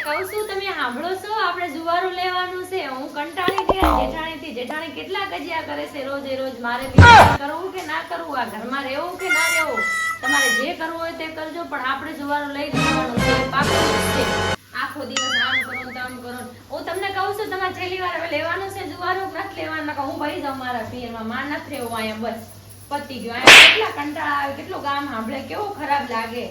કહું છું, તમે સાંભળો છો? આપણે જુવારું લેવાનું છે. હું કંટાળી ગયા જેઠાણીથી, જેઠાણી કેટલા કજિયા કરે છે રોજે રોજ? મારે કરવું કે ના કરવું? આ ઘરમાં રહેવું કે ના રહેવું? તમારે જે કરવું હોય તે કરજો, પણ આપણે જુવારું લઈ લેવાનું છે. એ છે. આખો દિવસ આમ કરો ને કરો હું તમને કહું છું, તમારે છેલ્લી વાર લેવાનું છે જુવારું? નથી લેવાનું. હું ભાઈ જાઉં મારા પિયરમાં. માં નથી રહેવું અહીંયા, બસ. પતી ગયો. અહીંયા કેટલા કંટાળા આવે, કેટલું ગામ સાંભળે, કેવું ખરાબ લાગે.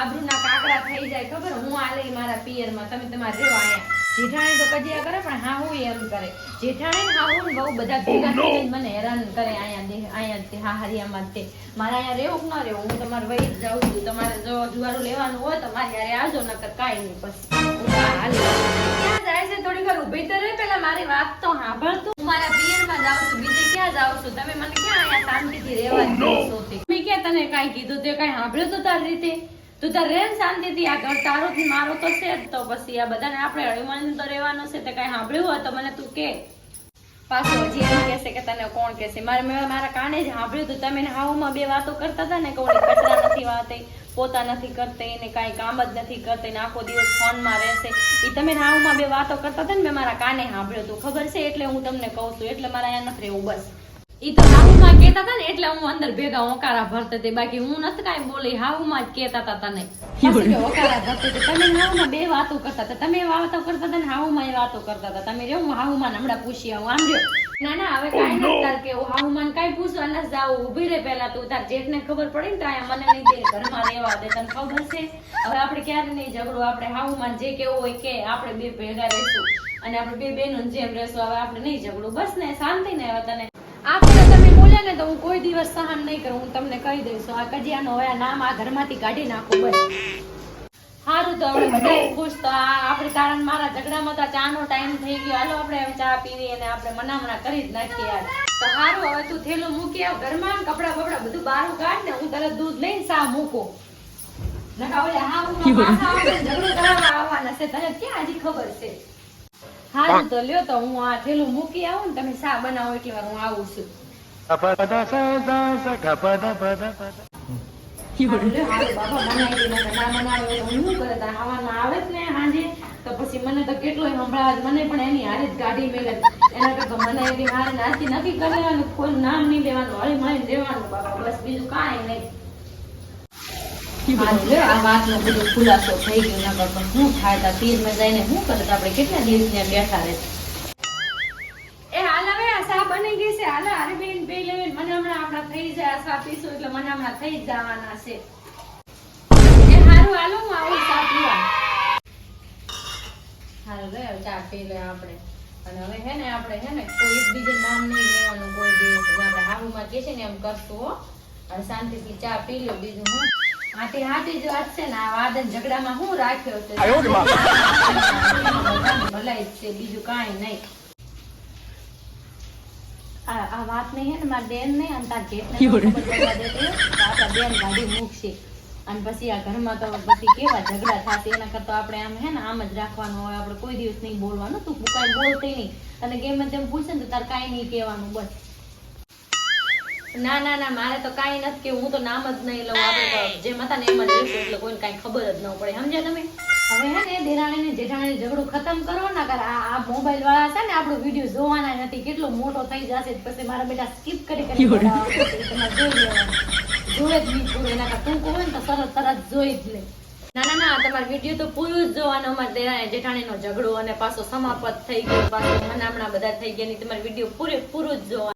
આબરૂના કાકડા થઈ જાય ખબર? હું આ લઈ મારા પિયરમાં. તમે તમારે રહેવા અહીંયા. જેઠાણી તો કજિયા કરે પણ હા હું એમ કરે. જેઠાણી હા હું બહુ બધા ભેગા થઈને મને હેરાન કરે અહીંયા દે- અહીંયા તે હા હરિયામાં તે. મારે અહીંયા રહેવું ન રહેવું? હું તમારે વહી જ જાઉં છું. તમારે જો જુવારું લેવાનું હોય તો મારે યારે આવજો નકર કાંઈ નહીં પછી હાલી. ક્યાં જાય છે થોડી વાર ઊભી તો રહે પેલા મારી વાત તો સાંભળ તું હું મારા પિયરમાં જાઉં છું બીજે ક્યાં જાઉં છું? તમે મને ક્યાં અહીંયા શાંતિથી રહેવા જ દેશો તે? મેં ક્યાં તને કાંઈ કીધું તે કાંઈ સાંભળ્યું તો તારી રીતે? તું તાર રે ને શાંતિથી આ ઘર તારો થી મારો તો છે જ તો પછી આ બધાને આપણે હળીમળીને તો રહેવાનું છે તે કાંઈ સાંભળ્યું હોય તો મને તું કે. પાછો હજી એમ કહેશે કે તને કોણ કહેશે? મારે મેં મારા કાને જ સાંભળ્યું હતું તમે હાઉમાં બે વાતો કરતા હતા ને કે ઓલી કચરા નથી વાતે, પોતા નથી કરતી ને કાંઈ કામ જ નથી કરતી ને આખો દિવસ ફોનમાં રહેશે. એ તમે હાવમાં બે વાતો કરતા હતા ને મેં મારા કાને સાંભળ્યું હતું ખબર છે? એટલે હું તમને કહું છું. એટલે મારા અહીંયા નથી રહેવું, બસ. ઈ તો હાહુમાં કેતા હતા ને એટલે હું અંદર ભેગા ઓકારા ભરતા હતી. બાકી હું નથી કાઈ બોલી હાહુમાં જ કેતા હતા તને. પછી ઓકારા ભરતી હતી. તમે હાહુમાં બે વાતો કરતા હતા. તમે વાતો કરતા હતા ને હાહુમાં એ વાતો કરતા હતા. તમે રહ્યો હું હાહુમાં હમણાં પૂછી આવું આમ રહ્યો ના ના હવે કાઈ નથી તાર કેવું હાહુમાં ને કાંઈ પૂછવા ન જાવું ઊભી રહે પહેલા તું. તાર જેઠને ખબર પડે ને ત્યાં મને નહીં દે ઘરમાં રહેવા દે. તને ખબર છે? હવે આપણે ક્યારે નહીં ઝઘડો. આપણે હાહુમાં જે કેવું હોય કે આપણે બે ભેગા રહેશું. અને આપણે બે બહેનો જેમ રહેશું. હવે આપણે નહીં ઝઘડું બસ ને શાંતિ ને હવે તને આપણે તમે બોલ્યા ને તો હું કોઈ દિવસ સહન નહીં કરું, હું તમને કહી દઈશ આ કજિયાનો હવે નામ આ ઘરમાંથી કાઢી નાખું બસ. સારું તો હવે બધા ખુશ તો આપણે કારણ મારા ઝઘડામાં તો ચાનો ટાઈમ થઈ ગયો. હાલો આપણે હવે ચા પીવી અને આપણે મનામણા કરી જ નાખીએ યાર. તો સારું હવે તું થેલું મૂકી આવ ઘરમાં કપડા બપડા બધું બહાર કાઢ ને હું તરત દૂધ લઈને સા મૂકું. નકા ઓલે હા હું ઝઘડો કરાવવા આવવાના છે. તને ક્યાં હજી ખબર છે? હારું તો લ્યો તો હું આ થેલું મૂકી આવું ને તમે શા બનાવો એટલે વાર હું આવું છું તો આવે ને પછી મને તો કેટલો હમણાં. મને પણ એની હારે જ કાઢી મેલે. એના કરતા મને એની હારે નક્કી કરી લેવાનું, કોઈ નામ નહીં લેવાનું, હળી મળીને રહેવાનું બાપા, બસ બીજું કાંઈ નહીં. આ આ વાતનો બધો ખુલાસો થઈ ગયો નકર પણ શું થાય? તા તીરમાં જઈને શું કરે? તા આપણે કેટલા દિવસ ત્યાં બેઠા રહે? એ હાલ હવે આ સા બની ગઈ છે. હાલ હારે બેન બે લેવે મને હમણાં આપણા થઈ જાય. આ સા પીશું એટલે મને હમણાં થઈ જ જવાના છે. એ હારું હાલો હું આવું સા પીવા હારું લે ચા પી લે આપણે. અને હવે હે ને આપણે હે ને કોઈ એકબીજે નામ નહીં લેવાનું કોઈ દિવસ. આપણે હારુમાં કે છે ને એમ કરશું હો. અને શાંતિથી ચા પી લો બીજું હું. હાથી જ વાત છે ને આ વાદ અને ઝઘડામાં હું રાખ્યો છે? ભલાઈ છે બીજું કાંઈ નહીં. આ આ વાત નહીં હે ને મારા બેન ને અને તાર આપણા બેન ગાડી મૂકશે. અને પછી આ ઘરમાં તો પછી કેવા ઝઘડા થશે એના કરતા આપણે આમ હે ને આમ જ રાખવાનું હોય આપણે કોઈ દિવસ નહીં બોલવાનું. તું કાંઈ બોલતી નહીં. અને ગમે તેમ પૂછે ને તો તારે કાંઈ નહીં કહેવાનું બસ. ના ના ના મારે તો કાંઈ નથી કે હું તો નામ જ નહીં લઉં. આપણે જે જેમ હતા ને એમ જ રહેશું એટલે કોઈને કાંઈ ખબર જ ન પડે. સમજ્યા તમે? હવે હે ને દેરાણી ને જેઠાણી ઝઘડું ખતમ કરો ના કર આ આ મોબાઈલ વાળા છે ને આપણો વીડિયો જોવાના નથી. કેટલો મોટો થઈ જશે પછી મારા બેટા સ્કીપ કરી કરી જોઈ જ નહીં એના કરતા ટૂંકું હોય ને તો તરત તરત જોઈ જ લે. ના ના ના તમારે વીડિયો તો પૂરું જ જોવાનો. અમારે દેરાણી જેઠાણીનો ઝઘડો અને પાછો સમાપ્ત થઈ ગયો. પાછો મનામણા બધા થઈ ગયા ની તમારે વીડિયો પૂરે પૂરું જ જોવાનું.